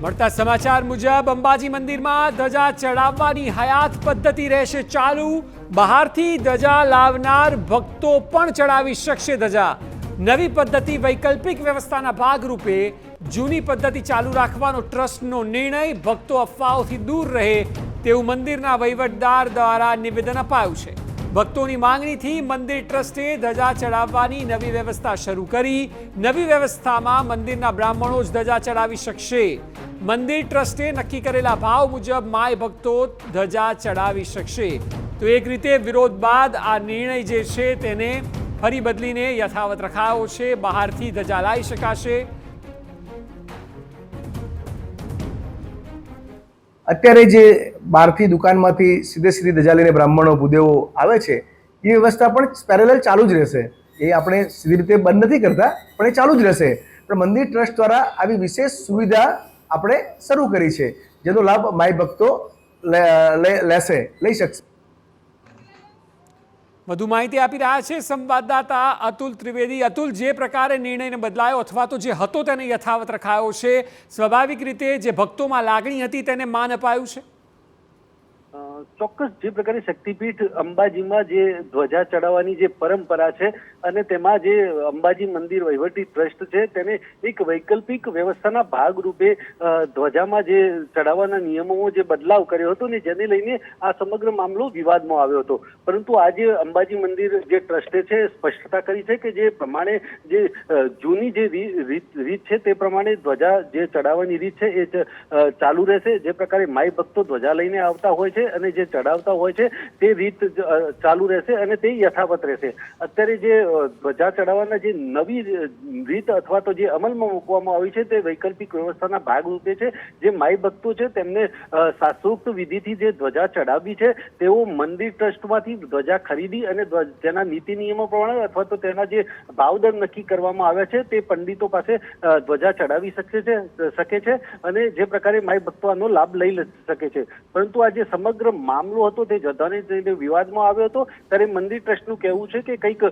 મળતા સમાચાર મુજબ અંબાજી મંદિરમાં ધજા ચડાવવાની હયાત પદ્ધતિ રહેશે ચાલુ. બહારથી ધજા લાવનાર ભક્તો પણ ચડાવી શકશે ધજા. નવી પદ્ધતિ વૈકલ્પિક વ્યવસ્થાના ભાગરૂપે જૂની પદ્ધતિ ચાલુ રાખવાનો ટ્રસ્ટનો નિર્ણય ભક્તો અફવાઓથી દૂર રહે તેવું મંદિરના વહીવટદાર દ્વારા નિવેદન અપાયું છે. ભક્તોની માંગણીથી મંદિર ટ્રસ્ટે ધજા ચડાવવાની નવી વ્યવસ્થા શરૂ કરી. નવી વ્યવસ્થામાં મંદિરના બ્રાહ્મણો જ ધજા ચડાવી શકશે. મંદિર ટ્રસ્ટે નક્કી કરેલા ભાવ મુજબ માય ભક્તો ધજા ચડાવી શકશે. તો એક રીતે વિરોધ બાદ આ નિર્ણય જે છે તેને ફરી બદલીને યથાવત રખાયો છે. બહારથી ધજા લાવી શકાશે. અત્યારે જે બહારથી દુકાનમાંથી સીધે સીધી લઈને બ્રાહ્મણો, ભૂદેવો આવે છે, એ વ્યવસ્થા પણ પેરેલલ ચાલુ જ રહેશે. એ આપણે સીધી રીતે બંધ નથી કરતા, પણ એ ચાલુ જ રહેશે. પણ મંદિર ટ્રસ્ટ દ્વારા આવી વિશેષ સુવિધા આપણે શરૂ કરી છે, જેનો લાભ માય ભક્તો લેશે, લઈ શકશે. વધુ માહિતી આપી રહ્યા છે સંવાદદાતા અતુલ ત્રિવેદી. અતુલ, જે પ્રકારે નિર્ણયને બદલાયો અથવા તો જે હતો તેને યથાવત રખાયો છે, સ્વાભાવિક રીતે જે ભક્તોમાં લાગણી હતી તેને માન અપાયું છે? ચોક્કસ જે પ્રકારે શક્તિપીઠ અંબાજીમાં જે ધ્વજા ચડાવવાની જે પરંપરા છે અને તેમાં જે અંબાજી મંદિર વહીવટી ટ્રસ્ટ છે, તેને એક વૈકલ્પિક વ્યવસ્થાના ભાગરૂપે ધ્વજામાં જે ચડાવવાના નિયમોમાં જે બદલાવ કર્યો હતો ને જેને લઈને આ સમગ્ર મામલો વિવાદમાં આવ્યો હતો. પરંતુ આજે અંબાજી મંદિર જે ટ્રસ્ટે છે સ્પષ્ટતા કરી છે કે જે પ્રમાણે જે જૂની જે રીત છે તે પ્રમાણે ધ્વજા જે ચડાવવાની રીત છે એ ચાલુ રહેશે. જે પ્રકારે માય ભક્તો ધ્વજા લઈને આવતા હોય છે અને જે ચડાવતા હોય છે, તે રીત ચાલુ રહેશે અને તે યથાવત રહેશે. અત્યારે જે ધ્વજા ચડાવવાના જે નવી રીત અથવા તો જે અમલમાં મૂકવામાં આવી છે, તે વૈકલ્પિક વ્યવસ્થાના ભાગરૂપે છે. જે માઈ ભક્તો છે, તેમને શાસ્ત્રોક્ત વિધિથી જે ધ્વજા ચડાવી છે, તેઓ મંદિર ટ્રસ્ટમાંથી ધ્વજા ખરીદી અને તેના નીતિ નિયમો પ્રમાણે અથવા તો તેના જે ભાવદર નક્કી કરવામાં આવ્યા છે, તે પંડિતો પાસે ધ્વજા ચડાવી શકે છે શકે છે અને જે પ્રકારે માઈ ભક્તો આનો લાભ લઈ શકે છે. પરંતુ આ જે સમગ્ર મામલો હતો તે જધાને જઈને વિવાદમાં આવ્યો હતો. ત્યારે મંદિર ટ્રસ્ટનું કહેવું છે કે કંઈક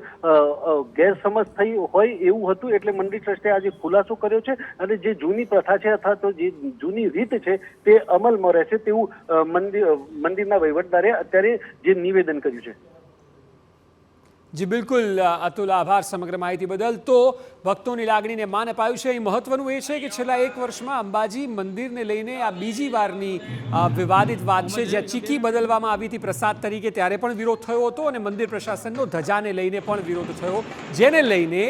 ગેરસમજ થઈ હોય એવું હતું એટલે મંદિર ટ્રસ્ટે આજે ખુલાસો કર્યો છે અને જે જૂની પ્રથા છે અથવા તો જે જૂની રીત છે તે અમલમાં રહેશે તેવું મંદિર મંદિરના વહીવટદારે અત્યારે જે નિવેદન કર્યું છે. જી, બિલકુલ અતુલ આભાર સમગ્ર માહિતી બદલ. તો ભક્તોની લાગણીને માન અપાયું છે. અહીં મહત્વનું એ છે કે છેલ્લા એક વર્ષમાં અંબાજી મંદિરને લઈને આ બીજી વારની વિવાદિત વાત છે. જ્યાં ચીકી બદલવામાં આવી હતી પ્રસાદ તરીકે, ત્યારે પણ વિરોધ થયો હતો અને મંદિર પ્રશાસનનો ધજાને લઈને પણ વિરોધ થયો. જેને લઈને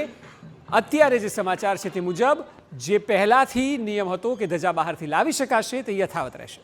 અત્યારે જે સમાચાર છે તે મુજબ, જે પહેલાંથી નિયમ હતો કે ધજા બહારથી લાવી શકાશે, તે યથાવત રહેશે.